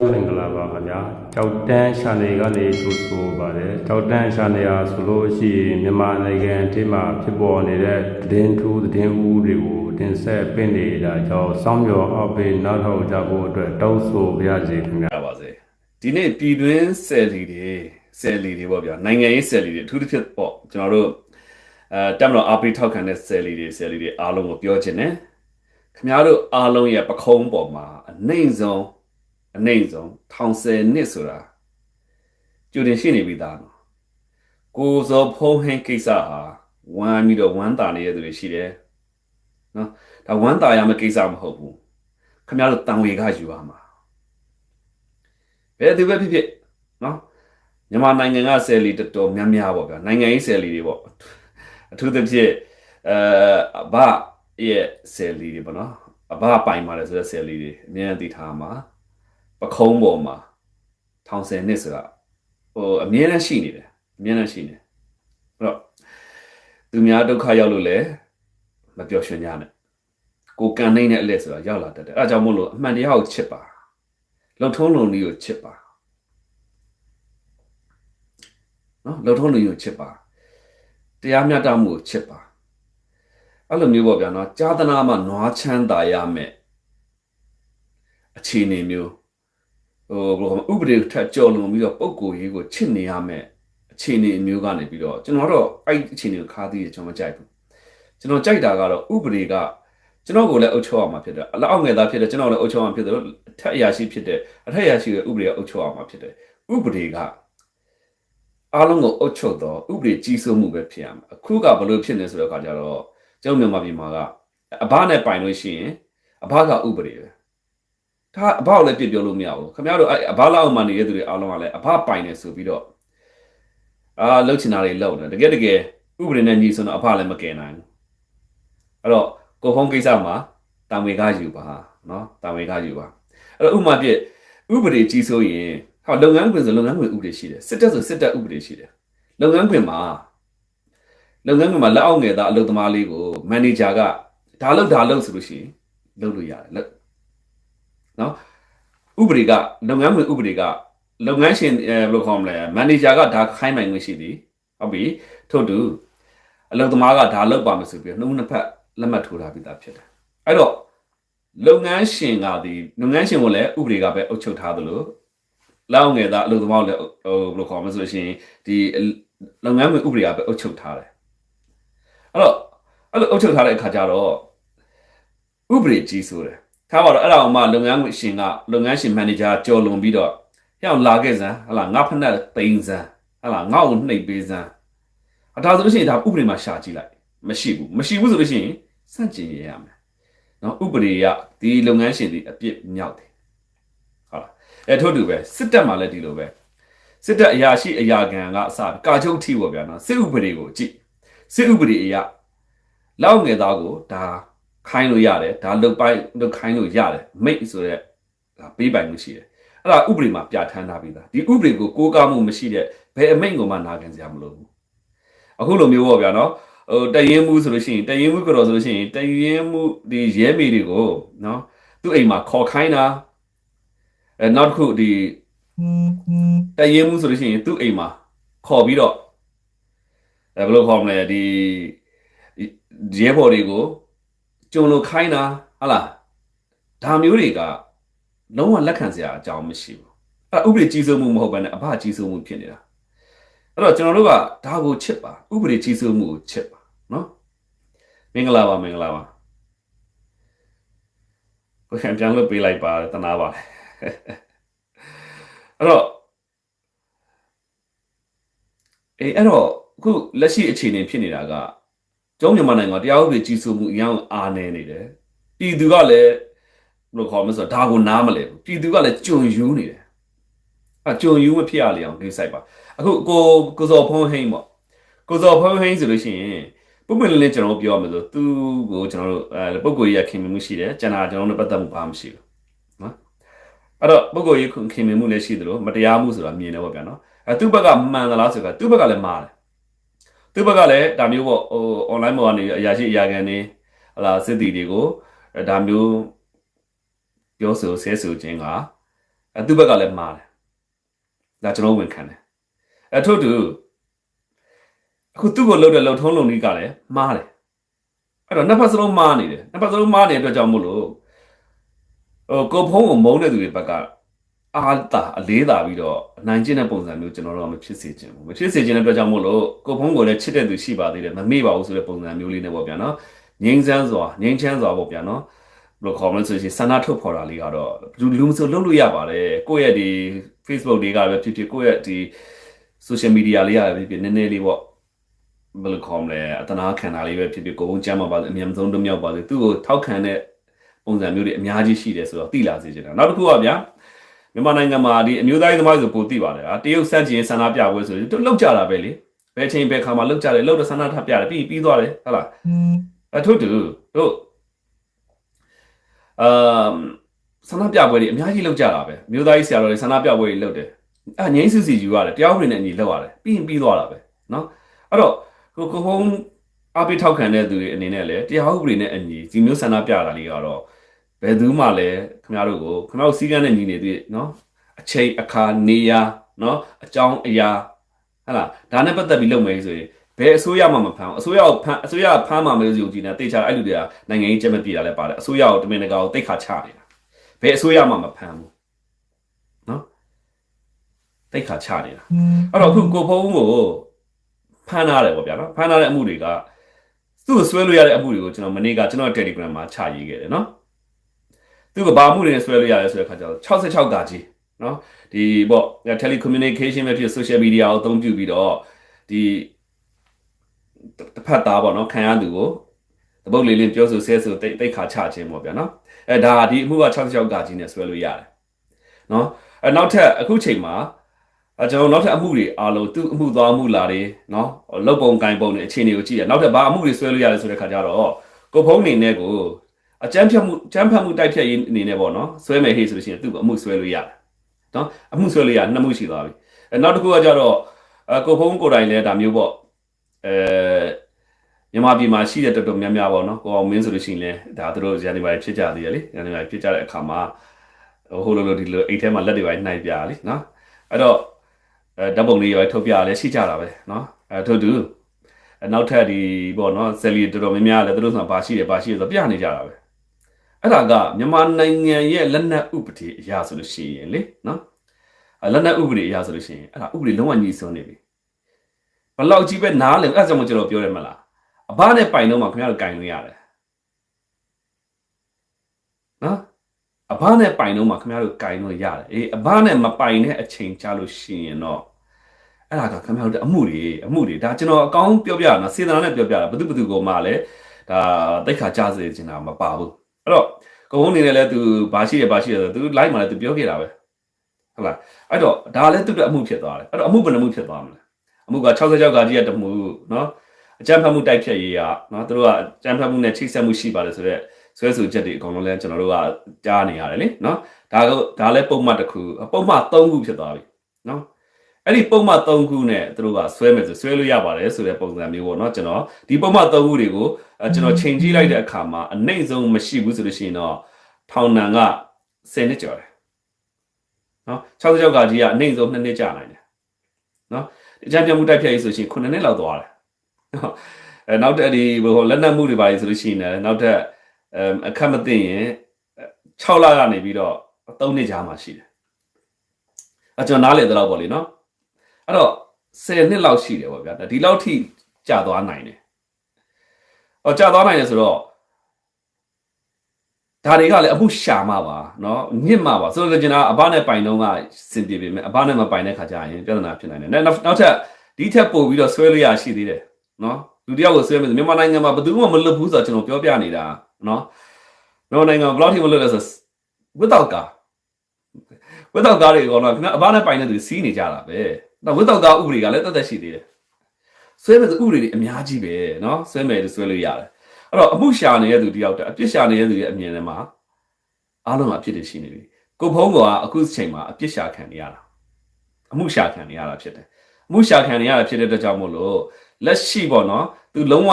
မင်္ဂလာပါခင်ဗျာကြောက်တန်းရှာနေကနေထိုးဆိုပါတယ်ကြောက်တန်းရှာနေရဆိုလို့ရှိရင်မြန်မာနိုင်ငံအထိမှာဖြစ်ပေါ်နေတဲ့သတင်းထူးသတင်းဦးတွေကိုတင်ဆက်ပင့်နေတာကြောင့်စောင်းမြော်အောက်ပေးနောက်ထောက်ကြဖို့အတွက်တောင်းဆိုပါရစေခင်ဗျာရပါစေဒီနေ့ပြည်တွင်းဆယ်လီတွေဆယ်လီတွေပေါ့ဗျာနိုင်ငံရေးဆယ်လီတွေအထူးသဖြင့်ပေါ့ကျွန်တော်တို့အဲတက်မတော်အားပေးထောက်ခံတဲ့ဆယ်လီတွေဆယ်လီတွေအားလုံးကိုပြောချင်တယ်ခင်ဗျားတို့အားလုံးရဲ့ပခုံးပေါ်မှာအနိုင်ဆုံး အနိုင်ဆုံးထောင်ဆယ်နှစ်ဆိုတာကြိုတင်ရှိနေပြီသားနော်ကိုစောဖုံးဟင်းကိစ္စဟာဝမ်းပြီးတော့ဝမ်းတာနေတဲ့သူတွေရှိတယ်နော်ဒါဝမ်းတာရမယ့်ကိစ္စမဟုတ်ဘူးခင်ဗျားတို့တန်ဝေကယူရမှာဘယ်သူပဲဖြစ်ဖြစ်နော်မြန်မာနိုင်ငံကဆယ်လီတော်တော်များများပေါ့ဗျာနိုင်ငံရေးဆယ်လီတွေပေါ့အထူးသဖြင့်အဲအဘရဲ့ဆယ်လီတွေပေါ့နော်အဘပိုင်ပါတယ်ဆိုတဲ့ဆယ်လီတွေအများကြီးသိထားမှာ ပခုံးပေါ်မှာထောင်ဆယ်နှစ်ဆိုတာဟိုအများနဲ့ရှိနေတယ်အများနဲ့ရှိနေအဲ့တော့သူများဒုက္ခရောက်လို့လည်းမပျော်ရွှင်ကြနဲ့ကိုကန်နိုင်တဲ့အလက်ဆိုတာရောက်လာတတ်တယ်အဲဒါကြောင့်မို့လို့အမှန်တရားကိုချစ်ပါလုံထုံးလုံနည်းကိုချစ်ပါနော်လုံထုံးလုံနည်းကိုချစ်ပါတရားမျှတမှုကိုချစ်ပါအဲ့လိုမျိုးပေါ့ဗျာနော်ကြာသနာမှာနွားချမ်းသာရမယ်အခြေအနေမျိုး ဟိုဘယ်လိုဥပဒေထက်ကြော်လွန်ပြီးတော့ပုံကိုရေးကိုချစ်နေရမယ်အခြေအနေမျိုးကနေပြီးတော့ကျွန်တော်တော့အဲ့အခြေအနေကိုခါးသေးတယ်ကျွန်တော်မကြိုက်ဘူးကျွန်တော်ကြိုက်တာကတော့ဥပဒေကကျွန်တော်ကိုလည်းအုပ်ချုပ်အောင်မှာဖြစ်တယ်အလောက်အောင်ငယ်သားဖြစ်တယ်ကျွန်တော်လည်းအုပ်ချုပ်အောင်ဖြစ်တယ်လို့အထက်အရာရှိဖြစ်တယ်အထက်အရာရှိရဲ့ဥပဒေကအုပ်ချုပ်အောင်မှာဖြစ်တယ်ဥပဒေကအားလုံးကိုအုပ်ချုပ်တော့ဥပဒေကြီးစိုးမှုပဲဖြစ်ရမှာအခုကဘလို့ဖြစ်နေဆိုတော့အခါကျတော့ကျွန်တော်မြန်မာပြည်မှာကအဘနဲ့ပိုင်လို့ရှိရင်အဘကဥပဒေပဲ ဒါအဘကိုလည်းပြစ်ပြောလို့မရဘူးခင်ဗျားတို့အဲ့အဘလောက်အောင်မှနေတဲ့သူတွေအားလုံးကလည်းအဘပိုင်နေဆိုပြီးတော့အာလှုပ်ချင်တာတွေလှုပ်တယ်တကယ်တကယ်ဥပဒေနဲ့ညီဆိုတော့အဘလည်းမကယ်နိုင်ဘူးအဲ့တော့ကိုဖုံးကိစ္စမှာတာဝေကယူပါနော်တာဝေကယူပါအဲ့တော့ဥပမာပြဥပဒေကြီးဆိုရင်ဟောလုပ်ငန်းခွင်ဆိုလုပ်ငန်းခွင်ဥပဒေရှိတယ်စစ်တပ်ဆိုစစ်တပ်ဥပဒေရှိတယ်လုပ်ငန်းခွင်မှာလုပ်ငန်းခွင်မှာလက်အောက်ငယ်သားအလုပ်သမားလေးကိုမန်နေဂျာကဒါလုပ်ဒါလုပ်ဆိုလို့ရှိရင်လုပ်လို့ရတယ်လုပ် နော်ဥပဒေကလုပ်ငန်းခွင်ဥပဒေကလုပ်ငန်းရှင်အဲဘယ်လိုခေါ်မလဲမန်နေဂျာကဒါခိုင်းနိုင်ခွင့်ရှိသည်ဟုတ်ပြီထို့တူအလုပ်သမားကဒါလုပ်ပါမယ်ဆိုပြီးနှုတ်နှစ်ဖက်လက်မှတ်ထိုးထားပြီးသားဖြစ်တယ်အဲ့တော့လုပ်ငန်းရှင်ကဒီလုပ်ငန်းရှင်ကိုလည်းဥပဒေကပဲအုပ်ချုပ်ထားသလိုလောက်ငယ်သားအလုပ်သမားကိုလည်းဟိုဘယ်လိုခေါ်မလဲဆိုလို့ရှိရင်ဒီလုပ်ငန်းဝင်ဥပဒေကပဲအုပ်ချုပ်ထားတယ်အဲ့တော့အဲ့လိုအုပ်ချုပ်ထားတဲ့အခါကျတော့ဥပဒေကြီးဆိုတယ် ထားပါတော့အဲ့ဒါအောင်မှလုပ်ငန်းဝင်ရှင်ကလုပ်ငန်းရှင်မန်နေဂျာကြော်လွန်ပြီးတော့ဟဲ့လာခဲ့စမ်းဟလာငါဖက်နဲ့တိန်စမ်းဟလာငါ့ကိုနှိပ်ပေးစမ်းအထာဆိုလို့ရှိရင်ဒါဥပဒေမှာရှာကြည့်လိုက်မရှိဘူးမရှိဘူးဆိုလို့ရှိရင်စန့်ကျင်ရရမယ်နော်ဥပဒေရဒီလုပ်ငန်းရှင်ဒီအပြစ်မြောက်တယ်ဟုတ်လားအဲထို့တူပဲစစ်တပ်မှာလည်းဒီလိုပဲစစ်တပ်အရာရှိအရာခံကအစကာချုပ်ထိပေါ့ဗျာနော်စစ်ဥပဒေကိုကြည့်စစ်ဥပဒေအရာလောက်ငယ်သားကိုဒါ ခိုင်းလို့ရတယ်ဒါလုတ်ပိုင်းလုတ်ခိုင်းလို့ရတယ်မိတ်ဆိုတဲ့ဒါပေးပိုင်မှုရှိတယ်အဲ့ဒါဥပဒေမှာပြဋ္ဌာန်းထားပြီးသားဒီဥပဒေကိုကိုးကားမှုမရှိတဲ့ဘယ်အမိန့်ကိုမှနာခံစရာမလိုဘူးအခုလိုမျိုးပေါ့ဗျာနော်ဟိုတရင်မှုဆိုလို့ရှိရင်တရင်မှုကြော်ဆိုလို့ရှိရင်တရင်မှုဒီရဲမေတွေကိုနော်သူ့အိမ်မှာခေါ်ခိုင်းတာအဲနောက်တစ်ခုဒီတရင်မှုဆိုလို့ရှိရင်သူ့အိမ်မှာခေါ်ပြီးတော့အဲဘယ်လိုခေါ်မလဲဒီရဲဘော်တွေကို ကြုံလို့ခိုင်းတာဟလားဒါမျိုးတွေကလုံးဝလက်ခံစရာအကြောင်းမရှိဘူးအဲဥပဒေကြီးစိုးမှုမဟုတ်ဘဲနဲ့အဘကြီးစိုးမှုဖြစ်နေတာအဲ့တော့ကျွန်တော်တို့ကဒါကိုချစ်ပါဥပဒေကြီးစိုးမှုကိုချစ်ပါနော်မင်္ဂလာပါမင်္ဂလာပါကိုခံပြန်လို့ပေးလိုက်ပါတနာပါအဲ့တော့အေးအဲ့တော့အခုလက်ရှိအခြေအနေဖြစ်နေတာက ကျောင်းမြန်မာနိုင်ငံမှာတရားဥပဒေကြီးစိုးမှုအများအားနည်းနေတယ်ပြည်သူကလည်းဘယ်လိုခေါ်မလဲဆိုတော့ဒါကိုနားမလဲဘူးပြည်သူကလည်းကြုံယူနေတယ်အဲကြုံယူမဖြစ်ရလေအောင်ဂိဆိုင်ပါအခုကိုကိုစော်ဖုံးဟိန်းပေါ့ကိုစော်ဖုံးဟိန်းဆိုလို့ရှိရင်ပုံမှန်လေးကျွန်တော်တို့ပြောရမယ်ဆိုသူ့ကိုကျွန်တော်တို့အဲပုံကိုကြီးရခင်မှုရှိတယ်ကျန်တာကျွန်တော်တို့ပတ်သက်မှုဘာမှမရှိဘူးနော်အဲ့တော့ပုံကိုကြီးခင်မှုလည်းရှိသလိုမတရားမှုဆိုတာမြင်တယ်ပေါ့ဗျာနော်အဲသူ့ဘက်ကမှန်သလားဆိုတာသူ့ဘက်ကလည်းမှားတယ် သူ့ဘက်ကလည်းဒါမျိုးပေါ့ဟို online ပေါ်ကနေအရာရှိအရာခံနေဟလာစစ်တီတွေကိုဒါမျိုးပြောဆိုဆဲဆိုခြင်းကအဲသူ့ဘက်ကလည်းမားတယ်ဒါကျွန်တော်ဝန်ခံတယ်အဲထို့တူအခုသူ့ကိုလှုပ်တဲ့လှုပ်ထုံးလုံကြီးကလည်းမားတယ်အဲ့တော့နှစ်ဖက်စလုံးမားနေတယ်နှစ်ဖက်စလုံးမားနေတဲ့အတွက်ကြောင့်မို့လို့ဟိုကိုဖုံးကိုမုန်းတဲ့သူတွေဘက်က အာတာအလေးတာပြီးတော့အနိုင်ကျင့်တဲ့ပုံစံမျိုးကျွန်တော်တို့ကမဖြစ်စေချင်ဘူးမဖြစ်စေချင်တဲ့အတွက်ကြောင့်မို့လို့ကိုဖုံးကိုလည်းချစ်တဲ့သူရှိပါသေးတယ်မမေ့ပါဘူးဆိုတဲ့ပုံစံမျိုးလေးနဲ့ပေါ့ဗျာနော်ငိမ့်ဆန်းစွာငိမ့်ချမ်းစွာပေါ့ဗျာနော်ဘယ်လိုခေါ်မလဲဆိုရင်ဆန္ဒထုတ်ဖော်တာလေးကတော့လူလူမဆိုလုပ်လို့ရပါတယ်ကိုယ့်ရဲ့ဒီ Facebook တွေကပဲဖြစ်ဖြစ်ကိုယ့်ရဲ့ဒီ social media လေးရပဲဖြစ်ဖြစ်နည်းနည်းလေးပေါ့ဘယ်လိုခေါ်မလဲအတနာခံတာလေးပဲဖြစ်ဖြစ်ကိုယ်ကုန်ကြမ်းမှာပါအမြဲဆုံးတုံ့မြောက်ပါစေသူ့ကိုထောက်ခံတဲ့ပုံစံမျိုးတွေအများကြီးရှိတယ်ဆိုတော့သိလာစေချင်တာနောက်တစ်ခုကဗျာ မြန်မာနိုင်ငံမှာဒီအမျိုးသားရေးသမားဆိုပိုသိပါတယ်ဟာတရုတ်စန့်ကျင်ဆန္ဒပြပွဲဆိုရင်သူလောက်ကြတာပဲလေဘယ်ချိန်ဘယ်ခါမှလောက်ကြတယ်လောက်တော့ဆန္ဒထပြတယ်ပြီးပြီးသွားတယ်ဟုတ်လားအထုတူတို့အမ်ဆန္ဒပြပွဲတွေအများကြီးလောက်ကြတာပဲမြို့သားကြီးဆရာတော်တွေဆန္ဒပြပွဲတွေလောက်တယ်အဲငိမ့်စစ်စီယူရတယ်တရားဥပဒေနဲ့အညီလောက်ရတယ်ပြီးရင်ပြီးသွားတာပဲเนาะအဲ့တော့ကိုကိုဟုံးအပိထောက်ခံတဲ့သူတွေအနေနဲ့လည်းတရားဥပဒေနဲ့အညီဒီမျိုးဆန္ဒပြတာလေးကတော့ ဘယ်သူမှလည်းခင်ဗျားတို့ကိုခင်ဗျားတို့စီးကန်းနဲ့ညီနေသေးနော်အချိန်အခါနေရာနော်အကြောင်းအရာဟဲ့လားဒါနဲ့ပတ်သက်ပြီးလုပ်မယ်ဆိုရင်ဘယ်အစိုးရမှမဖမ်းအစိုးရကိုဖမ်းအစိုးရဖမ်းမှာမလို့ယူကြည်နေတေချာအဲ့လူတွေကနိုင်ငံရေးကြက်မပြေတာလည်းပါတယ်အစိုးရကိုတမင်တကာကိုတိတ်ခါချနေတာဘယ်အစိုးရမှမဖမ်းဘူးနော်တိတ်ခါချနေတာအဲ့တော့အခုကိုဖုံးဦးကိုဖမ်းထားတယ်ပေါ့ဗျာနော်ဖမ်းထားတဲ့အမှုတွေကသူ့ကိုဆွဲလို့ရတဲ့အမှုတွေကိုကျွန်တော်မနေ့ကကျွန်တော် Telegram မှာချရေးခဲ့တယ်နော် သူကဘာမှုတွေနဲ့ဆွဲလို့ရတယ်ဆိုတဲ့ခါကျတော့66ကကြီးနော်ဒီပေါ့ telecommunication ပဲဖြစ် social media ကိုအသုံးပြုပြီးတော့ဒီတစ်ဖက်သားပေါ့နော်ခံရသူကိုတပုတ်လေးလေးပြောဆိုဆဲဆိုတိတ်တိတ်ခါချခြင်းပေါ့ဗျာနော်အဲဒါဒီအမှုက66ကကြီးနဲ့ဆွဲလို့ရတယ်နော်အဲနောက်ထပ်အခုချိန်မှာအဲကျွန်တော်နောက်ထပ်အမှုတွေအားလုံးသူ့အမှုသွားမှုလာတွေနော်လုတ်ပုံကင်ပုံတွေအခြေအနေကိုကြည့်ရနောက်ထပ်ဘာအမှုတွေဆွဲလို့ရတယ်ဆိုတဲ့ခါကျတော့ကိုဖုံးနေနဲ့ကို အကြမ်းဖက်မှုကြမ်းဖက်မှုတိုက်ဖြတ်ရေးအနေနဲ့ပေါ့နော်ဆွဲမယ်ဟေ့ဆိုလို့ရှိရင်သူ့အမှုဆွဲလို့ရတယ်နော်အမှုဆွဲလို့ရနှစ်မှုရှိသွားပြီအဲနောက်တစ်ခုကကြတော့အကိုဖုံးကိုယ်တိုင်လည်းဒါမျိုးပေါ့အဲမြန်မာပြည်မှာရှိတဲ့တော်တော်များများပေါ့နော်ကိုအောင်မင်းဆိုလို့ရှိရင်လည်းဒါသူတို့ရန်ဒီပိုင်းဖြစ်ကြသေးတယ်လေရန်ဒီပိုင်းဖြစ်ကြတဲ့အခါမှာဟိုလိုလိုဒီလိုအိတ်ထဲမှာလက်တွေပိုင်းနှိုက်ပြလေနော်အဲ့တော့အဲဓာတ်ပုံလေးရိုက်ထုတ်ပြလဲရှိကြတာပဲနော်အဲထို့တူနောက်ထပ်ဒီပေါ့နော်ဆယ်လီတော်တော်များများလည်းသူတို့ဆိုဘာရှိတယ်ဘာရှိတယ်ဆိုပြနေကြတာပဲ အဲ့ဒါကမြန်မာနိုင်ငံရဲ့လက်နက်ဥပဒေအရာဆိုလို့ရှိရင်လေနော်လက်နက်ဥပဒေအရာဆိုလို့ရှိရင်အဲ့ဒါဥပဒေလုံးဝညီစွန်းနေပြီဘလောက်ကြီးပဲနားလည်အဲ့ဒါကြောင့်ကျွန်တော်ပြောရမလားအဘနဲ့ပိုင်တော့မှခင်ဗျားတို့ကင်လို့ရတယ်နော်အဘနဲ့ပိုင်တော့မှခင်ဗျားတို့ကင်လို့ရတယ်အေးအဘနဲ့မပိုင်တဲ့အချိန်ကြာလို့ရှိရင်တော့အဲ့ဒါကခင်ဗျားတို့အမှုတွေအမှုတွေဒါကျွန်တော်အကောင်းပြောပြတာနော်စေတနာနဲ့ပြောပြတာဘသူဘသူကိုမှလည်းဒါတိတ်ခါကြားစေချင်တာမပါဘူး အဲ့တော့ကိုဘုံနေနဲ့လည်းသူဘာရှိရဘာရှိရဆိုသူ live မှာလည်းသူပြောခဲ့တာပဲဟုတ်လားအဲ့တော့ဒါလည်းသူ့အတွက်အမှုဖြစ်သွားတယ်အဲ့တော့အမှုဘယ်နှမှုဖြစ်သွားမလဲအမှုက66ကကြီးရတမှုနော်အကြံဖတ်မှုတိုက်ဖြတ်ရေးရနော်သူတို့ကအကြံဖတ်မှုနဲ့ချိတ်ဆက်မှုရှိပါတယ်ဆိုတော့ဆွဲဆိုချက်တွေအကုန်လုံးလည်းကျွန်တော်တို့ကကြားနေရတယ်လေနော်ဒါကဒါလည်းပုံမှန်တစ်ခုပုံမှန်၃ခုဖြစ်သွားပြီနော် အဲ့ဒီပုံမှန်၃ခုနဲ့သူတို့ကဆွဲမယ်ဆိုဆွဲလို့ရပါတယ်ဆိုတဲ့ပုံစံမျိုးပေါ့နော်ကျွန်တော်ဒီပုံမှန်၃ခုတွေကိုကျွန်တော်ချိန်ကြည့်လိုက်တဲ့အခါမှာအနိုင်ဆုံးမရှိဘူးဆိုလို့ရှိရင်တော့ထောင်နံက10နှစ်ကျော်တယ်နော်60ကျောက်ကကြီးကအနိုင်ဆုံး2နှစ်ကြာနိုင်တယ်နော်အကြံပြမှုတိုက်ဖြတ်ရေးဆိုရှင်9နှစ်လောက်သွားတယ်အဲနောက်တဲ့ဒီဟိုလက်နက်မှုတွေပါလေဆိုလို့ရှိရင်လည်းနောက်တဲ့အခက်မသိရင်6လကနေပြီးတော့3နှစ်ကြာမှရှိတယ်အကျွန်တော်နားလေတော့ပေါ့လေနော် အဲ့တော့10နှစ်လောက်ရှိတယ်ပေါ့ဗျာဒီလောက်ထိကြာသွားနိုင်တယ်ဟောကြာသွားနိုင်တယ်ဆိုတော့ဒါတွေကလည်းအမှုရှာမှပါเนาะညစ်မှပါဆိုတော့ကျွန်တော်အဘနဲ့ပိုင်တော့ကစင်ပြေပေမဲ့အဘနဲ့မပိုင်တဲ့ခါကျရင်ပြဿနာဖြစ်နိုင်တယ်နောက်နောက်ထပ်ဒီထက်ပိုပြီးတော့ဆွဲလို့ရရှိသေးတယ်เนาะလူတယောက်ကိုဆွဲမယ်မြန်မာနိုင်ငံမှာဘယ်သူမှမလွတ်ဘူးဆိုတော့ကျွန်တော်ပြောပြနေတာเนาะမြန်မာနိုင်ငံဘယ်လောက်ထိမလွတ်လဲဆို without car without car တွေကတော့ခင်ဗျအဘနဲ့ပိုင်တဲ့သူစီးနေကြတာပဲ နော်ဝိတောက်သားဥပဒေကလည်းတသက်ရှိသေးတယ်ဆွဲမဲ့ဥပဒေတွေအများကြီးပဲနော်ဆွဲမဲ့လို့ဆွဲလို့ရတယ်အဲ့တော့အမှုရှာနေတဲ့သူတယောက်တည်းအပြစ်ရှာနေတဲ့သူရဲ့အမြင်ထဲမှာအားလုံးကအပြစ်တွေရှိနေပြီကိုဖုံးကအခုချိန်မှာအပြစ်ရှာခံနေရတာအမှုရှာခံနေရတာဖြစ်တယ်အမှုရှာခံနေရတာဖြစ်တဲ့အတွက်ကြောင့်မို့လို့လက်ရှိပေါ့နော်သူလုံးဝ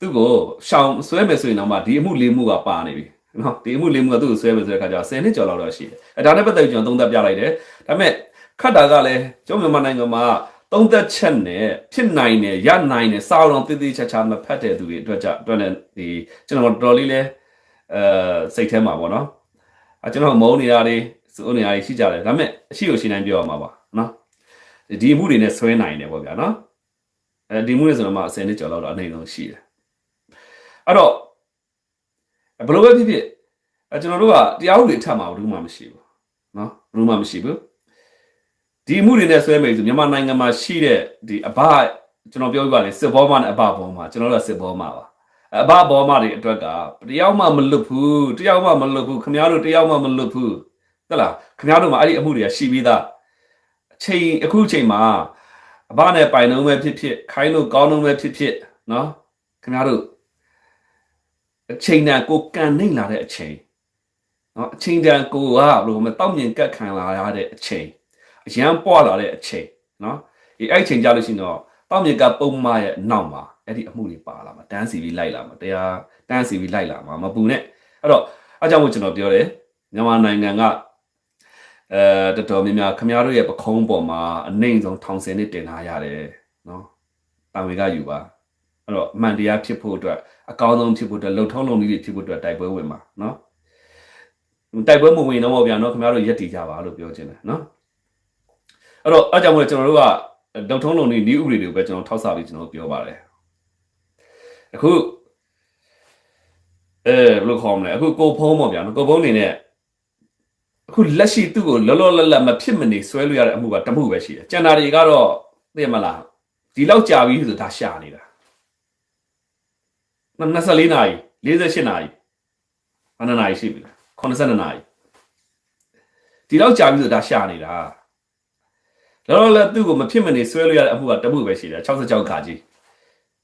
သူ့ကိုရှောင်ဆွဲမယ်ဆိုရင်တော့မှဒီအမှုလေးမှုကပါနေပြီနော်ဒီအမှုလေးမှုကသူ့ကိုဆွဲမယ်ဆိုတဲ့အခါကျတော့10နှစ်ကျော်လောက်တော့ရှိတယ်အဲဒါနဲ့ပတ်သက်ပြီးကျွန်တော်သုံးသပ်ပြလိုက်တယ်ဒါပေမဲ့ ခတ်တာကလည်းကျွန်တော်မြန်မာနိုင်ငံမှာသုံးသက်ချက်နဲ့ဖြစ်နိုင်တယ်ရနိုင်တယ်စာအုံတည်တည်ချာချာမဖတ်တဲ့သူတွေအတွက်ကြအတွက်လည်းဒီကျွန်တော်တော်တော်လေးလဲအဲစိတ်ထဲမှာပေါ့နော်အဲကျွန်တော်မုန်းနေတာတွေစိုးနေတာတွေရှိကြတယ်ဒါပေမဲ့အရှိကိုရှင်းနိုင်ပြောရမှာပါနော်ဒီအမှုတွေနဲ့ဆွဲနိုင်တယ်ပေါ့ဗျာနော်အဲဒီမှုတွေဆိုတော့မှ10နှစ်ကျော်လောက်တော့အနေလုံးရှိတယ်အဲ့တော့ဘယ်လိုပဲဖြစ်ဖြစ်အဲကျွန်တော်တို့ကတရားဥပဒေထပ်မှာဘူးမှမရှိဘူးနော်ဘူးမှမရှိဘူး ဒီအမှုတွေနဲ့ဆွဲမယ်ဆိုမြန်မာနိုင်ငံမှာရှိတဲ့ဒီအဘကျွန်တော်ပြောပြပါလေစစ်ဘောမနဲ့အဘဘောမကျွန်တော်တို့ကစစ်ဘောမပါအဘဘောမတွေအတွက်ကတယောက်မှမလွတ်ဘူးတယောက်မှမလွတ်ဘူးခင်ဗျားတို့တယောက်မှမလွတ်ဘူးဟုတ်လားခင်ဗျားတို့မှာအဲ့ဒီအမှုတွေကရှိပြီးသားအချိန်အခုအချိန်မှာအဘနဲ့ပိုင်နှုံးပဲဖြစ်ဖြစ်ခိုင်းလို့ကောင်းနှုံးပဲဖြစ်ဖြစ်နော်ခင်ဗျားတို့အချိန်တန်ကိုကန်နှိမ့်လာတဲ့အချိန်နော်အချိန်တန်ကိုကဘယ်လိုမတောက်မြင်ကတ်ခံလာရတဲ့အချိန် အရန်ပွားလာတဲ့အချိန်နော်ဒီအဲ့အချိန်ကြလို့ရှိရင်တော့တောက်မြင်ကပုံမရဲ့နောက်မှာအဲ့ဒီအမှုတွေပါလာမှာတန်းစီပြီးလိုက်လာမှာတရားတန်းစီပြီးလိုက်လာမှာမပူနဲ့အဲ့တော့အားကြောင့်မို့ကျွန်တော်ပြောတယ်မြန်မာနိုင်ငံကအဲတော်တော်များများခမရတို့ရဲ့ပခုံးပေါ်မှာအနိုင်ဆုံးထောင်စင်နဲ့တင်ထားရတယ်နော်တာဝန်ကယူပါအဲ့တော့အမှန်တရားဖြစ်ဖို့အတွက်အကောင်းဆုံးဖြစ်ဖို့အတွက်လှုပ်ထုံးလုံနည်းတွေဖြစ်ဖို့အတွက်တိုက်ပွဲဝင်ပါနော်တိုက်ပွဲမဝင်တော့ဗျာနော်ခင်ဗျားတို့ရက်တည်ကြပါလို့ပြောချင်တယ်နော် အဲ့တော့အားကြောင့်မို့ကျွန်တော်တို့ကလှုပ်ထုံးလုံနည်းဤဥပဒေတွေကိုပဲကျွန်တော်ထောက်ဆပြီးကျွန်တော်ပြောပါတယ်အခုအဲဘယ်လိုခေါ်မလဲအခုကိုဖုံးပေါ့ဗျာနော်ကိုဖုံးနေနဲ့အခုလက်ရှိသူ့ကိုလောလောလတ်လတ်မဖြစ်မနေဆွဲလို့ရတဲ့အမှုကတမှုပဲရှိတယ်ကျန်တာတွေကတော့သိရမလားဒီလောက်ကြာပြီဆိုဒါရှာနေတာ24နာရီ48နာရီဘယ်နှနာရီရှိပြီလဲ82နာရီဒီလောက်ကြာပြီဆိုဒါရှာနေတာ လောလောလတ်သူ့ကိုမဖြစ်မနေဆွဲလို့ရတဲ့အမှုကတမှုပဲရှိတယ်66ခါကြီး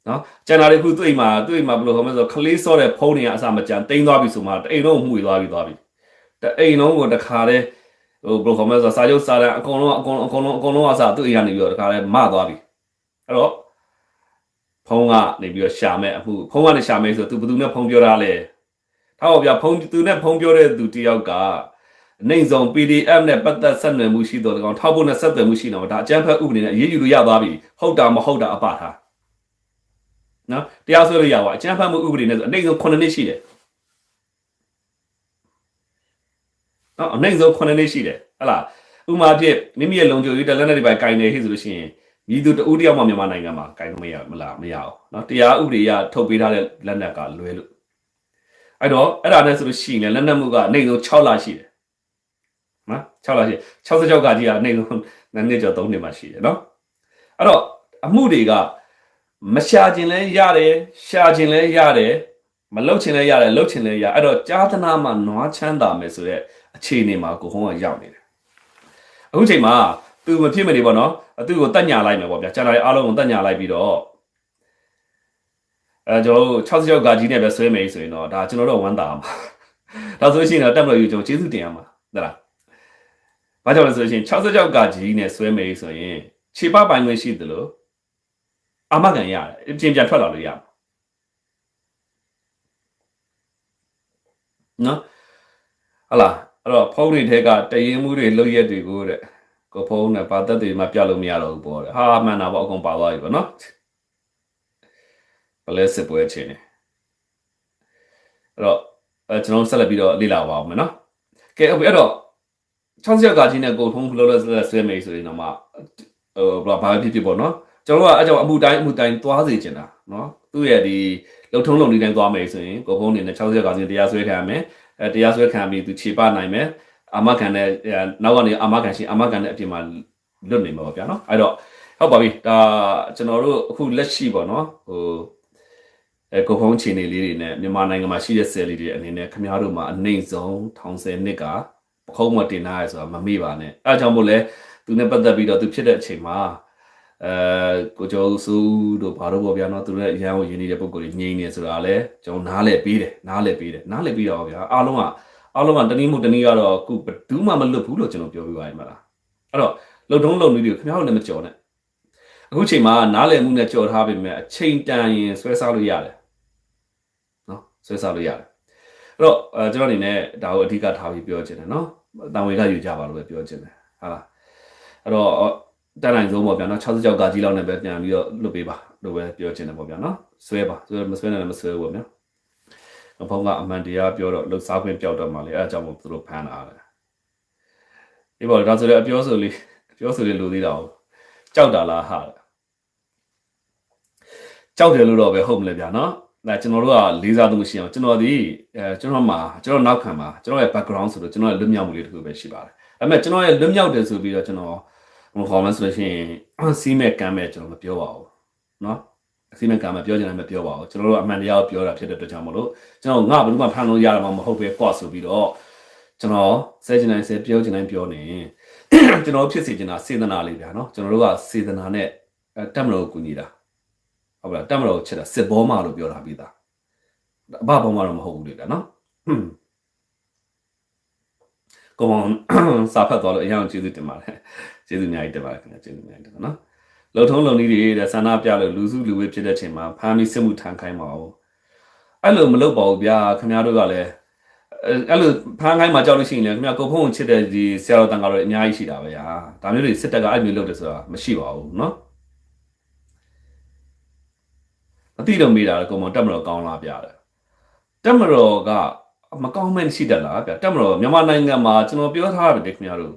နော်ကျန်တာတွေအခုသူ့အိမ်မှာသူ့အိမ်မှာဘယ်လိုခေါ်မလဲဆိုခလေးစောတဲ့ဖုန်းတွေကအစမကြမ်းတိန်းသွားပြီဆိုမှတအိမ်လုံးမှုတွေသွားပြီသွားပြီတအိမ်လုံးကိုတခါတည်းဟိုဘယ်လိုခေါ်မလဲဆိုစာချုပ်စာတမ်းအကုန်လုံးအကုန်လုံးအကုန်လုံးအကုန်လုံးအစသူ့အိမ်ကနေပြီးတော့တခါတည်းမသွားပြီအဲ့တော့ဖုန်းကနေပြီးတော့ရှာမဲ့အမှုဖုန်းကနေရှာမဲ့ဆိုသူဘယ်သူနဲ့ဖုန်းပြောတာလဲထားပါဗျာဖုန်းသူနဲ့ဖုန်းပြောတဲ့သူတယောက်က အနိုင်ဆုံး PDF နဲ့ပတ်သက်ဆက်နွယ်မှုရှိတော့တကောင်ထောက်ဖို့နဲ့ဆက်သွယ်မှုရှိတော့ဒါအကျန်းဖက်ဥပဒေနဲ့အရေးယူလို့ရသွားပြီဟုတ်တာမဟုတ်တာအပထားနော်တရားစွဲလို့ရပါအကျန်းဖတ်မှုဥပဒေနဲ့ဆိုအနိုင်ဆုံး9နှစ်ရှိတယ်နော်အနိုင်ဆုံး9နှစ်ရှိတယ်ဟဟလားဥမာဖြစ်မိမိရဲ့လုံခြုံရေးတလက်နဲ့ဒီပိုင်းကင်နေဟိဆိုလို့ရှိရင်မြည်သူတဦးတယောက်မှမြန်မာနိုင်ငံမှာကင်လို့မရမလားမရအောင်နော်တရားဥပဒေရထုတ်ပေးထားတဲ့လက်နက်ကလွဲလို့အဲ့တော့အဲ့ဒါနဲ့ဆိုလို့ရှိရင်လက်နက်မှုကအနိုင်ဆုံး6လရှိတယ် နော်6လရှိ66ကကြီးကအနိုင်ဆုံးနှစ်နှစ်ကျော်3နှစ်မှရှိတယ်နော်အဲ့တော့အမှုတွေကမရှာခြင်းလဲရတယ်ရှာခြင်းလဲရတယ်မလှုပ်ခြင်းလဲရတယ်လှုပ်ခြင်းလဲရအဲ့တော့ကြာသနာမှာနွားချမ်းသာမယ်ဆိုတဲ့အခြေအနေမှာကိုဟုံးကရောက်နေတယ်အခုချိန်မှာသူမဖြစ်မနေပေါ့နော်သူ့ကိုတက်ညာလိုက်မယ်ပေါ့ဗျာကျန်တာတွေအားလုံးကိုတက်ညာလိုက်ပြီးတော့အဲကျွန်တော်တို့60ရောက်ဂါကြီးနဲ့ပဲဆွဲမယ်ဆိုရင်တော့ဒါကျွန်တော်တို့ဝမ်းသာမှာဒါဆိုရှင်တော့တက်မလို့ယူကျွန်တော်ကျေးဇူးတင်ရမှာဟုတ်လား ဘာကြောင့်လဲဆိုရင်60ရောက်ဂါကြီးနဲ့ဆွဲမယ်ဆိုရင်ခြေပပိုင်ခွင့်ရှိသလိုအာမခံရတယ်အပြင်ပြန်ထွက်လာလို့ရမှာနော်ဟလာအဲ့တော့ဖုန်းတွေထဲကတရင်မှုတွေလှုပ်ရက်တွေကိုတဲ့ကိုဖုန်းနဲ့ဘာသက်တွေမှပြလို့မရတော့ဘူးပေါ့တဲ့ဟာမှန်တာပေါ့အကုန်ပါသွားပြီပေါ့နော်ဘလဲစစ်ပွဲချင်းနေအဲ့တော့အဲကျွန်တော်ဆက်လက်ပြီးတော့လေ့လာပါအောင်မယ်နော်ကဲဟုတ်ပြီအဲ့တော့ 60ရက်ကကြီးနဲ့ကိုဖုန်းဖလို့လဲဆွဲမယ်ဆိုရင်တော့မှဟိုဘာဖြစ်ဖြစ်ပေါ့နော်ကျွန်တော်ကအကြောင်းအမှုတိုင်းအမှုတိုင်းသွားစေချင်တာနော်သူ့ရဲ့ဒီလှုပ်ထုံးလုံနေတိုင်းသွားမယ်ဆိုရင်ကိုဖုန်းနေနဲ့60ရာကနေတရားစွဲခံရမယ်အဲတရားစွဲခံပြီးသူခြေပနိုင်မယ်အာမခံတဲ့နောက်ကနေအာမခံရှိအာမခံတဲ့အပြင်မှာလွတ်နေမှာပေါ့ဗျာနော်အဲ့တော့ဟုတ်ပါပြီဒါကျွန်တော်တို့အခုလက်ရှိပေါ့နော်ဟိုအဲကိုဖုန်းချီနေလေးတွေနဲ့မြန်မာနိုင်ငံမှာရှိတဲ့ဆယ်လေးတွေအနေနဲ့ခင်ဗျားတို့မှာအနှိမ့်ဆုံးထောင်ဆယ်နှစ်ကပ ခုံးမတင်ထားရဆိုတာမမေ့ပါနဲ့အဲအကြောင်းမို့လဲသူနဲ့ပတ်သက်ပြီးတော့သူဖြစ်တဲ့အချိန်မှာအဲကိုကျော်စုတို့ဘာလို့ပေါ့ဗျာနော်သူတို့ရန်ကိုရင်းနေတဲ့ပုံကိုညင်းနေဆိုတာလဲကျွန်တော်နားလဲပေးတယ်နားလဲပေးတယ်နားလဲပေးတော့ဗျာအားလုံးကအားလုံးကတနည်းမို့တနည်းကတော့အခုဘယ်သူမှမလွတ်ဘူးလို့ကျွန်တော်ပြောပြပါရင်မလားအဲ့တော့လုံတုံးလုံနည်းတွေခင်ဗျားတို့လည်းမကြော်နဲ့အခုချိန်မှာနားလည်မှုနဲ့ကြော်ထားပေမဲ့အချိန်တန်ရင်ဆွဲစားလို့ရတယ်နော်ဆွဲစားလို့ရတယ်အဲ့တော့အဲကျွန်တော်အနေနဲ့ဒါကိုအဓိကထားပြီးပြောချင်တယ်နော် တန်ဝေကယူကြပါလို့ပဲပြောချင်တယ်ဟာလားအဲ့တော့တန်နိုင်ဆုံးပေါ့ဗျာနော်66ကကြီးလောက်နဲ့ပဲပြန်ပြီးတော့လွတ်ပေးပါလို့ပဲပြောချင်တယ်ပေါ့ဗျာနော်ဆွဲပါဆွဲမဆွဲနဲ့လည်းမဆွဲဘူးပေါ့ဗျာဘုံကအမှန်တရားပြောတော့လှုပ်ရှားခွင့်ပြောက်တော့မှလေအဲအကြောင်းမို့သူတို့ဖမ်းတာတယ်ဒီပေါ်ဒါဆိုလည်းအပြောဆိုလေးအပြောဆိုလေးလိုသေးတာ哦ကြောက်တာလားဟာကြောက်တယ်လို့တော့ပဲဟုတ်မလဲဗျာနော် ဒါကျွန်တော်တို့ကလေးစားမှုရှိအောင်ကျွန်တော်ဒီအဲကျွန်တော်မှာကျွန်တော်နောက်ခံမှာကျွန်တော်ရဲ့ background ဆိုတော့ကျွန်တော်ရဲ့လွတ်မြောက်မှုလေးတစ်ခုပဲရှိပါတယ်ဒါပေမဲ့ကျွန်တော်ရဲ့လွတ်မြောက်တယ်ဆိုပြီးတော့ကျွန်တော်ဟိုခေါ်မှဆိုလို့ရှိရင်စီးမဲ့ကမ်းမဲ့ကျွန်တော်မပြောပါဘူးเนาะစီးမဲ့ကမ်းမဲ့ပြောချင်တယ်မပြောပါဘူးကျွန်တော်တို့အမှန်တရားကိုပြောတာဖြစ်တဲ့အတွက်ကြောင့်မလို့ကျွန်တော်ငါဘယ်သူမှဖမ်းလို့ရတာမှမဟုတ်ပဲကွာဆိုပြီးတော့ကျွန်တော်ဆဲချင်တိုင်းဆဲပြောချင်တိုင်းပြောနေကျွန်တော်ဖြစ်စီချင်တာစေတနာလေးဗျာเนาะကျွန်တော်တို့ကစေတနာနဲ့တက်မလို့ကူညီတာ ဟုတ်ပါလားတက်မလို့ချစ်တာစစ်ဘောမလို့ပြောတာပြီးသားအဘဘောမတော့မဟုတ်ဘူးလေဗျာเนาะကောင်စာဖတ်သွားလို့အရင်ကျေးဇူးတင်ပါတယ်ကျေးဇူးအများကြီးတင်ပါတယ်ခင်ဗျာကျေးဇူးအများကြီးတင်ပါနော်လုံထုံးလုံနည်းတွေတဲ့ဆန္ဒပြလို့လူစုလူဝေးဖြစ်တဲ့ချိန်မှာဖမ်းပြီးစစ်မှုထမ်းခိုင်းပါဦးအဲ့လိုမလုပ်ပါဘူးဗျာခင်ဗျားတို့ကလည်းအဲ့လိုဖမ်းခိုင်းမှကြောက်လို့ရှိရင်လည်းခင်ဗျာကိုဖုံးချစ်တဲ့ဒီဆရာတော်တန်ကတော့အများကြီးရှိတာပဲဟာဒါမျိုးတွေစစ်တပ်ကအဲ့မျိုးလုပ်တယ်ဆိုတာမရှိပါဘူးเนาะ အတိတော့မေးတာကကောင်မတက်မတော်ကောင်းလားဗျာတက်မတော်ကမကောင်းမဲရှိတတ်လားဗျတက်မတော်မြန်မာနိုင်ငံမှာကျွန်တော်ပြောထားတယ်ခင်ဗျားတို့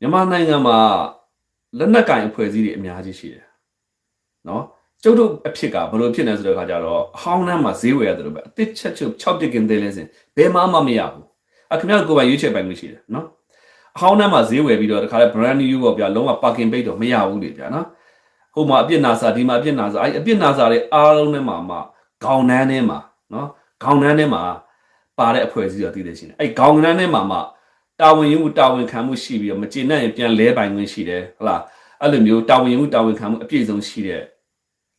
မြန်မာနိုင်ငံမှာလက်နက်ကင်အဖွဲ့အစည်းတွေအများကြီးရှိတယ်နော်ကျုပ်တို့အဖြစ်ကဘယ်လိုဖြစ်နေဆိုတဲ့ခါကျတော့အဟောင်းနှမ်းမှာဈေးဝယ်ရတယ်လို့ပဲအတစ်ချက်ချုပ်6တစ်ကင်သေးလဲစင်ဘယ်မှမမရဘူးအခင်ဗျားတို့ကိုယ်ပိုင်ရွေးချယ်ပိုင်လို့ရှိတယ်နော်အဟောင်းနှမ်းမှာဈေးဝယ်ပြီးတော့တခါလဲ brand new ပေါ့ဗျာလုံးဝ parking bait တော့မရဘူးလေဗျာနော် ဟိုမှာအပြစ်နာစာဒီမှာအပြစ်နာစာအဲ့အပြစ်နာစာတွေအားလုံးထဲမှာမှခေါင်းနှမ်းထဲမှာနော်ခေါင်းနှမ်းထဲမှာပါတဲ့အဖွဲ့အစည်းတော့တည်တယ်ရှိတယ်အဲ့ခေါင်းနှမ်းထဲမှာမှတာဝန်ယူမှုတာဝန်ခံမှုရှိပြီးတော့မကျေနပ်ရင်ပြန်လဲပိုင်ခွင့်ရှိတယ်ဟုတ်လားအဲ့လိုမျိုးတာဝန်ယူမှုတာဝန်ခံမှုအပြည့်စုံရှိတဲ့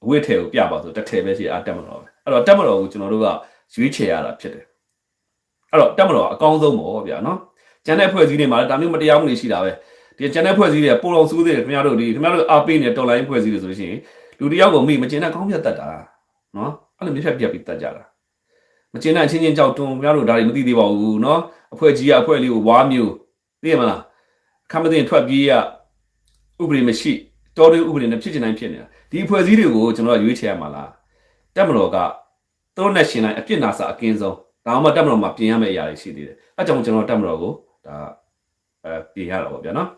အဝိထေကိုပြပါဆိုတစ်ထည်ပဲရှိအတက်မတော်ပဲအဲ့တော့တက်မတော်ကိုကျွန်တော်တို့ကရွေးချယ်ရတာဖြစ်တယ်အဲ့တော့တက်မတော်ကအကောင်းဆုံးပေါ့ဗျာနော်ကျန်တဲ့ဖွဲ့စည်းတွေမှာလည်းဒါမျိုးမတရားမှုတွေရှိတာပဲ ဒီကျန်တဲ့ဖွဲ့စည်းတွေပိုတော်စူးသေးတယ်ခင်ဗျားတို့ဒီခင်ဗျားတို့အားပေးနေတော်လိုင်းဖွဲ့စည်းတွေဆိုလို့ရှိရင်လူတယောက်ကိုမိမကျင်တဲ့ကောင်းပြတ်တတ်တာနော်အဲ့လိုမျိုးဖြတ်ပြတ်ပြီးတတ်ကြတာမကျင်တဲ့အချင်းချင်းကြောက်တွန်းခင်ဗျားတို့ဒါတွေမသိသေးပါဘူးနော်အဖွဲ့ကြီးကအဖွဲ့လေးကိုဝါမျိုးသိရမလားခမသိရင်ထွက်ပြေးရဥပဒေမရှိတော်တွေဥပဒေနဲ့ဖြစ်ချင်တိုင်းဖြစ်နေတာဒီအဖွဲ့အစည်းတွေကိုကျွန်တော်ကရွေးချယ်ရမှာလားတက်မတော်ကသူတို့နဲ့ရှင်တိုင်းအပြစ်နာစာအကင်းဆုံးဒါမှမတက်မတော်မှာပြင်ရမယ့်အရာတွေရှိသေးတယ်အဲကြောင့်ကျွန်တော်တက်မတော်ကိုဒါ အဲပြင်ရတာပေါ့ဗျာနော်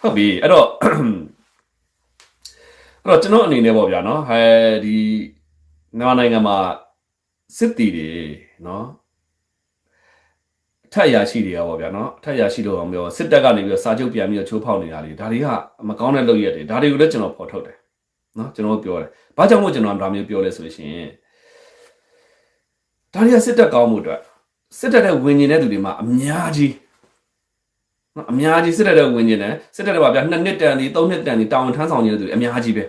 ဟုတ်ပြီအဲ့တော့အဲ့တော့ကျွန်တော်အနေနဲ့ပေါ့ဗျာနော်ဟဲဒီမြန်မာနိုင်ငံမှာစစ်တီတွေနော်ထက်ရရှိတွေကပေါ့ဗျာနော်ထက်ရရှိလို့အောင်ပြောစစ်တပ်ကနေပြီးတော့စာချုပ်ပြန်ပြီးတော့ချိုးဖောက်နေတာလေဒါတွေကမကောင်းတဲ့လုပ်ရက်တွေဒါတွေကိုလည်းကျွန်တော်ဖော်ထုတ်တယ်နော်ကျွန်တော်ပြောတယ်ဘာကြောင့်မို့ကျွန်တော်ဒါမျိုးပြောလဲဆိုလို့ရှိရင်ဒါတွေကစစ်တပ်ကောင်းမှုအတွက်စစ်တပ်တဲ့ဝင်ကျင်တဲ့သူတွေမှာအများကြီးနော် အများကြီးစစ်တပ်တဲ့ဝင်ကျင်တယ်စစ်တပ်တဲ့ပါဗျာနှစ်နှစ်တန်ဒီသုံးနှစ်တန်ဒီတာဝန်ထမ်းဆောင်နေတဲ့သူတွေအများကြီးပဲ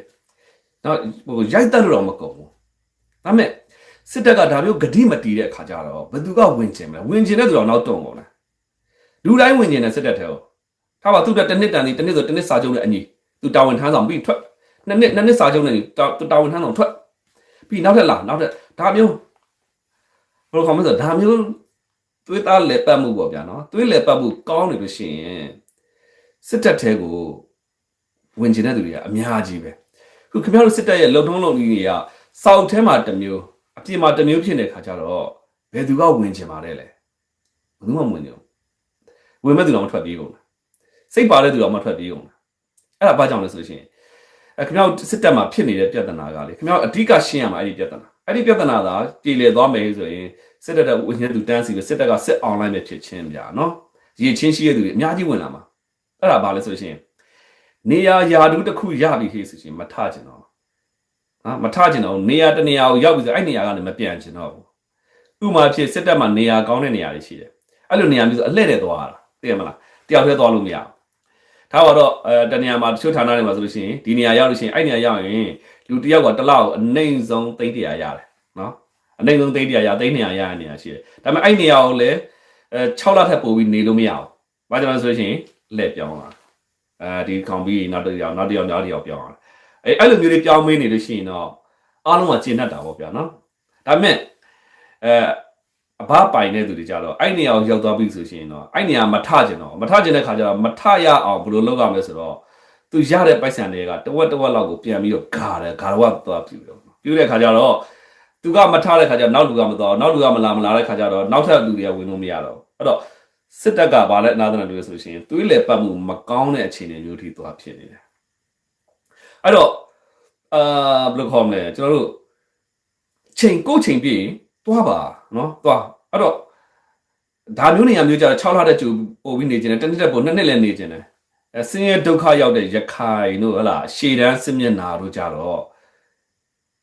နော်ဟိုရိုက်တက်လို့တော့မကုန်ဘူးဒါပေမဲ့စစ်တပ်ကဒါမျိုးဂတိမတီးတဲ့အခါကျတော့ဘယ်သူကဝင်ကျင်မလဲဝင်ကျင်တဲ့သူတော့နောက်တုံကုန်လားလူတိုင်းဝင်ကျင်တဲ့စစ်တပ်ထဲကိုထားပါသူတက်တစ်နှစ်တန်ဒီတစ်နှစ်ဆိုတစ်နှစ်စာချုပ်နဲ့အညီသူတာဝန်ထမ်းဆောင်ပြီးထွက်နှစ်နှစ်နှစ်နှစ်စာချုပ်နဲ့တာဝန်ထမ်းဆောင်ထွက်ပြီးနောက်ထပ်လာနောက်ထပ်ဒါမျိုးဘယ်လိုခေါ်မလဲဆိုဒါမျိုး သွေးသားလက်ပတ်မှုပေါ့ဗျာနော်သွေးလက်ပတ်မှုကောင်းနေလို့ရှိရင်စစ်တပ်ထဲကိုဝင်ကျင်တဲ့သူတွေကအများကြီးပဲခုခင်ဗျားတို့စစ်တပ်ရဲ့လုံထုံးလုံနည်းတွေကစောက်ထဲမှာတစ်မျိုးအပြင်မှာတစ်မျိုးဖြစ်နေတဲ့ခါကျတော့ဘယ်သူကဝင်ကျင်ပါလဲလဲဘယ်သူမှမဝင်ကြဘူးဝင်မဲ့သူတော့မထွက်ပြေးကုန်လားစိတ်ပါတဲ့သူတော့မထွက်ပြေးကုန်လားအဲ့ဒါဘာကြောင့်လဲဆိုလို့ရှိရင်အဲခင်ဗျားစစ်တပ်မှာဖြစ်နေတဲ့ပြဿနာကလေခင်ဗျားအဓိကရှင်းရမှာအဲ့ဒီပြဿနာအဲ့ဒီပြဿနာသာပြည်လေသွားမယ်ဆိုရင် စစ်တပ်ကဝင်နေသူတန်းစီပဲစစ်တပ်ကစစ်အွန်လိုင်းပဲဖြစ်ချင်းဗျာနော်ရည်ချင်းရှိတဲ့သူတွေအများကြီးဝင်လာမှာအဲ့ဒါဘာလဲဆိုလို့ရှိရင်နေရာယာတူတစ်ခုရပြီခေဆိုရှင်မထကျင်တော့ဟာမထကျင်တော့နေရာတနေရာကိုရောက်ပြီဆိုအဲ့နေရာကနေမပြန်ကျင်တော့ဘူးဥမာဖြစ်စစ်တပ်မှာနေရာကောင်းတဲ့နေရာတွေရှိတယ်အဲ့လိုနေရာမျိုးဆိုအလှည့်တဲ့သွားတာသိရမလားတယောက်တည်းသွားလို့မရဘူးထားပါတော့အဲတနေရာမှာတချို့ဌာနတွေမှာဆိုလို့ရှိရင်ဒီနေရာရောက်လို့ရှိရင်အဲ့နေရာရောက်ရင်လူတယောက်ကတစ်လောက်အနှိမ့်ဆုံးသိန်းတရာရတယ်နော် အနှိမ့်ဆုံးသိန်းတရာရသိန်း200ရတဲ့နေရာရှိတယ်ဒါပေမဲ့အဲ့နေရာကိုလည်းအဲ6လထက်ပိုပြီးနေလို့မရဘူးဘာကြောင့်လဲဆိုလို့ရှိရင်လက်ပြောင်းလာအဲဒီကောင်ပြီးနောက်တစ်ယောက်နောက်တစ်ယောက်နောက်တစ်ယောက်ပြောင်းလာအဲအဲ့လိုမျိုးတွေပြောင်းမင်းနေလို့ရှိရင်တော့အားလုံးကကျဉ်တတ်တာပေါ့ဗျာနော်ဒါပေမဲ့အဲအဘပိုင်တဲ့သူတွေကြတော့အဲ့နေရာကိုရောက်သွားပြီဆိုရှင်တော့အဲ့နေရာမထကျင်တော့မထကျင်တဲ့ခါကျတော့မထရအောင်ဘယ်လိုလုပ်ရမလဲဆိုတော့သူရတဲ့ပိုက်ဆံတွေကတဝက်တဝက်လောက်ကိုပြန်ပြီးတော့ဂါတယ်ဂါတော့သွားပြူတော့ပြူတဲ့ခါကျတော့ သူကမထတဲ့ခါကျတော့နောက်လူကမသွားနောက်လူကမလာမလာတဲ့ခါကျတော့နောက်ထပ်လူတွေကဝင်လို့မရတော့အဲ့တော့စစ်တပ်ကဘာလဲအနာသနာတွေဆိုရှင်သွေးလေပတ်မှုမကောင်းတဲ့အခြေအနေမျိုးထိသွားဖြစ်နေတယ်အဲ့တော့အာဘယ်လိုခေါ်မလဲကျွန်တော်တို့ချိန်ကိုချိန်ပြည့်သွားပါနော်သွားအဲ့တော့ဒါမျိုးနေရာမျိုးကြတော့6လတဲ့ကျူပို့ပြီးနေကျင်တယ်တစ်နှစ်တက်ပို့နှစ်နှစ်လည်းနေကျင်တယ်အဲဆင်းရဲဒုက္ခရောက်တဲ့ရခိုင်တို့ဟလာရှေတန်းစစ်မျက်နာတို့ကြတော့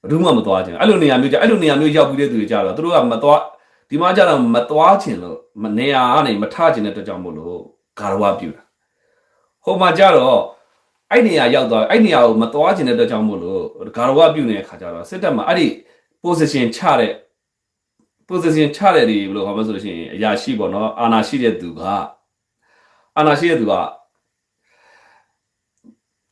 ဘယ်သူမှမသွားကျင်အဲ့လိုနေရာမျိုးကြအဲ့လိုနေရာမျိုးရောက်ပြီးတဲ့သူတွေကြတော့သူတို့ကမသွားဒီမှာကြတော့မသွားကျင်လို့မနေရာကနေမထကျင်တဲ့အတွက်ကြောင့်မို့လို့ဂါရဝပြူတာဟိုမှာကြတော့အဲ့နေရာရောက်သွားအဲ့နေရာကိုမသွားကျင်တဲ့အတွက်ကြောင့်မို့လို့ဂါရဝပြူနေတဲ့ခါကျတော့စစ်တပ်မှာအဲ့ဒီ position ချတဲ့ position ချတဲ့ဒီဘယ်လိုခေါ်မလဲဆိုလို့ရှိရင်အရာရှိပေါ့နော်အာနာရှိတဲ့သူကအာနာရှိတဲ့သူက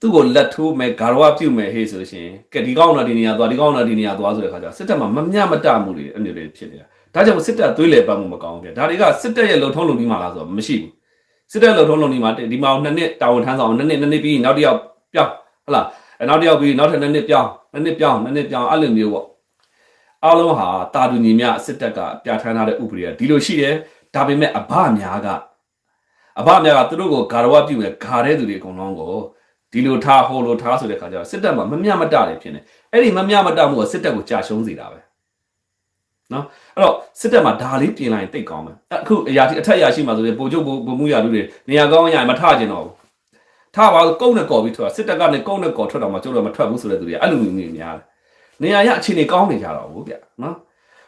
သူ့ကိုလက်ထိုးမယ်ဂါရဝပြုတ်မယ်ဟေးဆိုလို့ရှိရင်ကဲဒီကောင်းတော့ဒီနေရာသွားဒီကောင်းတော့ဒီနေရာသွားဆိုတဲ့ခါကျစစ်တပ်မှာမမျှမတမှုတွေအနေတွေဖြစ်နေတာဒါကြောင့်စစ်တပ်သွေးလေပတ်မှုမကောင်းဘူးပြဒါတွေကစစ်တပ်ရဲ့လုံထုံးလုံပြီးမှလားဆိုတော့မရှိဘူးစစ်တပ်လုံထုံးလုံပြီးမှဒီမှာနှစ်နှစ်တာဝန်ထမ်းဆောင်နှစ်နှစ်နှစ်နှစ်ပြီးနောက်တစ်ယောက်ပြောင်းဟလားနောက်တစ်ယောက်ပြီးနောက်ထပ်နှစ်နှစ်ပြောင်းနှစ်နှစ်ပြောင်းနှစ်နှစ်ပြောင်းအဲ့လိုမျိုးပေါ့အားလုံးဟာတာတူညီမြစစ်တပ်ကပြဋ္ဌာန်းထားတဲ့ဥပဒေကဒီလိုရှိတယ်ဒါပေမဲ့အဘများကအဘများကသူတို့ကိုဂါရဝပြုမယ်ဂါတဲ့သူတွေအကုန်လုံးကို ဒီလိုထားဟိုလိုထားဆိုတဲ့ခါကျတော့စစ်တပ်မှာမမျှမတတယ်ဖြစ်နေအဲ့ဒီမမျှမတမှုကစစ်တပ်ကိုကြာရှုံးစေတာပဲနော်အဲ့တော့စစ်တပ်မှာဒါလေးပြင်လိုက်ရင်တိတ်ကောင်းမယ်အခုအရာအထက်အရာရှိမှဆိုရင်ပိုချုပ်ပိုမှုရာလူတွေနေရာကောင်းရရင်မထကျင်တော့ဘူးထပါကုန်းနဲ့ကော်ပြီးထွက်စစ်တပ်ကနေကုန်းနဲ့ကော်ထွက်တော့မှကျုပ်တို့မထွက်ဘူးဆိုတဲ့သူတွေအဲ့လိုမျိုးမျိုးများတယ်နေရာရအခြေအနေကောင်းနေကြတော့ဘူးဗျနော်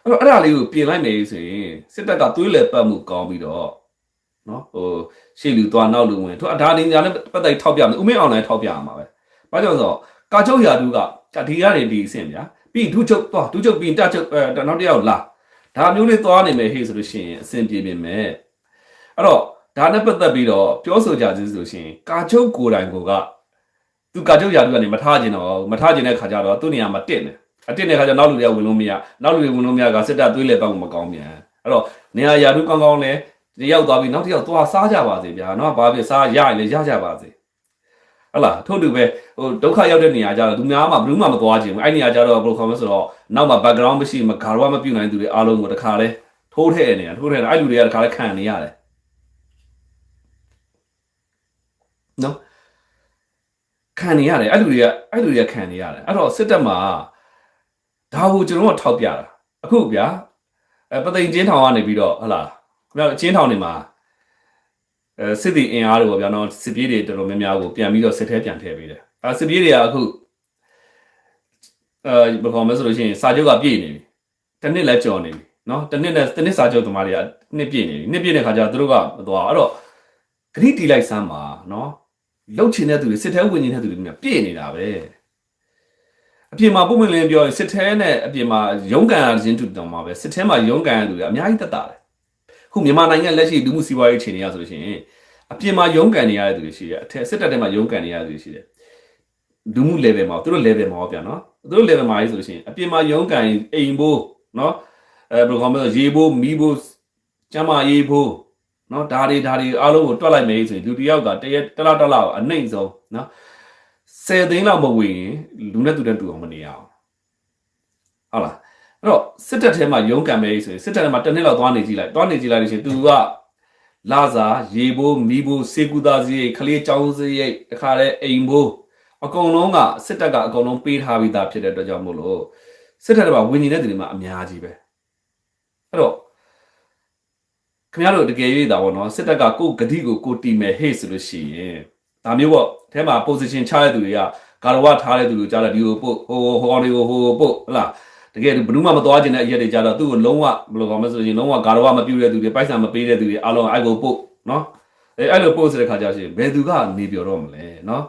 အဲ့တော့အဲ့ဒါလေးကိုပြင်လိုက်မယ်ဆိုရင်စစ်တပ်ကသွေးလေပတ်မှုကောင်းပြီးတော့ နော်ဟိုရှေ့လူသွားနောက်လူဝင်သူအဒါနေညာနဲ့ပတ်သက်ထောက်ပြမယ်ဥမင်းအောင်လည်းထောက်ပြရမှာပဲဘာကြောင့်ဆိုတော့ကာချုပ်ရာသူကဒီကနေဒီအဆင့်ဗျာပြီးဒုချုပ်သွားဒုချုပ်ပြီးတက်ချုပ်အဲနောက်တစ်ယောက်လာဒါမျိုးလေးသွားနေမယ်ဟေ့ဆိုလို့ရှိရင်အဆင်ပြေပြင်မယ်အဲ့တော့ဒါနဲ့ပတ်သက်ပြီးတော့ပြောဆိုကြခြင်းဆိုရှင်ကာချုပ်ကိုယ်တိုင်ကိုကသူကာချုပ်ရာသူကနေမထားခြင်းတော့မထားခြင်းတဲ့ခါကျတော့သူ့နေရာမှာတင့်တယ်အတင့်တဲ့ခါကျနောက်လူတွေကဝင်လို့မရနောက်လူတွေဝင်လို့မရကစစ်တပ်သွေးလေပေါက်မကောင်းပြန်အဲ့တော့နေရာရာသူကောင်းကောင်းလဲ တယောက်သွားပြီးနောက်တစ်ယောက်သွားစားကြပါစေဗျာနော်ဘာဖြစ်စားရရင်လည်းရကြပါစေဟလာထို့တူပဲဟိုဒုက္ခရောက်တဲ့နေရာကြတော့သူများမှဘယ်သူမှမသွားချင်ဘူးအဲ့နေရာကြတော့ဘယ်လိုခေါ်မလဲဆိုတော့နောက်မှာ background မရှိမဂါရဝမပြုတ်နိုင်သူတွေအားလုံးကိုတခါလဲထိုးထည့်နေတာထိုးထည့်တယ်အဲ့လူတွေကတခါလဲခံနေရတယ်နော်ခံနေရတယ်အဲ့လူတွေကအဲ့လူတွေကခံနေရတယ်အဲ့တော့စစ်တပ်မှာဒါကိုကျွန်တော်ကထောက်ပြတာအခုဗျာအဲပသိမ်ကျင်းထောင်ကနေပြီးတော့ဟလာ ခင်ဗျားကျင်းထောင်နေမှာအဲစစ်တီအင်အားတွေပေါ့ဗျာနော်စစ်ပြေးတွေတော်တော်များများကိုပြန်ပြီးတော့စစ်ထဲပြန်ထည့်ပေးတယ်အဲစစ်ပြေးတွေကအခုအဲဘယ်ခေါ်မလဲဆိုလို့ရှိရင်စာချုပ်ကပြည့်နေပြီတစ်နှစ်လည်းကြော်နေပြီနော်တစ်နှစ်နဲ့တစ်နှစ်စာချုပ်သမားတွေကနှစ်ပြည့်နေပြီနှစ်ပြည့်တဲ့ခါကျတော့သူတို့ကမသွားအဲ့တော့ဂရိတီလိုက်စမ်းပါနော်လှုပ်ချင်တဲ့သူတွေစစ်ထဲဝင်နေတဲ့သူတွေပြည့်နေတာပဲအပြင်မှာပုံမှန်လင်းပြောရင်စစ်ထဲနဲ့အပြင်မှာရုံးကန်ရခြင်းတူတောင်မှာပဲစစ်ထဲမှာရုံးကန်ရသူတွေအများကြီးတက်တာတယ် ခုမြန်မာနိုင်ငံလက်ရှိလူမှုစီးပွားရေးအခြေအနေရဆိုလို့ရှိရင်အပြင်မှာရုံးကန်နေရတဲ့သူတွေရှိတယ်အထက်စစ်တပ်ထဲမှာရုံးကန်နေရတဲ့သူတွေရှိတယ်လူမှု level မှာသူတို့ level မှာပြန်နော်သူတို့ level မှာရေးဆိုလို့ရှိရင်အပြင်မှာရုံးကန်အိမ်ဘိုးနော်အဲဘယ်လိုခေါ်မလဲရေဘိုးမီးဘိုးကျမရေးဘိုးနော်ဒါတွေဒါတွေအားလုံးကိုတွက်လိုက်မယ်ဆိုရင်လူတစ်ယောက်ကတရက်တစ်လားတစ်လားအနှိမ့်ဆုံးနော်10သိန်းလောက်မဝင်ရင်လူနဲ့တူတဲ့တူအောင်မနေရအောင်ဟုတ်လား အဲ့တော့စစ်တပ်ထဲမှာရုံးကန်မယ်ဆိုရင်စစ်တပ်ထဲမှာတစ်နှစ်လောက်သွားနေကြည့်လိုက်သွားနေကြည့်လိုက်လို့ရှိရင်သူကလာစာရေဘိုးမီးဘိုးစေကူသားစရိတ်ခလေးចောင်းစရိတ်တခါလဲအိမ်ဘိုးအကုန်လုံးကစစ်တပ်ကအကုန်လုံးပေးထားပြီးသားဖြစ်တဲ့အတွက်ကြောင့်မို့လို့စစ်တပ်ထဲမှာဝင်နေတဲ့သူတွေမှာအများကြီးပဲအဲ့တော့ခင်ဗျားတို့တကယ်၍ဒါပေါ့နော်စစ်တပ်ကကိုယ်ဂတိကိုကိုတီမယ်ဟေ့ဆိုလို့ရှိရင်ဒါမျိုးပေါ့အဲထဲမှာ position ချတဲ့သူတွေကဂါရဝထားတဲ့သူတွေကြားတယ်ဒီကိုပို့ဟိုဟိုအောင်တွေကိုဟိုပို့ဟလား တကယ်ဘယ်သူမှမသွားခြင်းတဲ့အရက်တွေကြတော့သူ့ကိုလုံးဝဘယ်လိုကောင်းမလဲဆိုရင်လုံးဝဂါရဝမပြုတ်တဲ့သူတွေပိုက်ဆံမပေးတဲ့သူတွေအားလုံးအဲ့ကိုပို့နော်အဲအဲ့လိုပို့ဆိုတဲ့ခါကျရှင်ဘယ်သူကနေပြောတော့မလဲနော်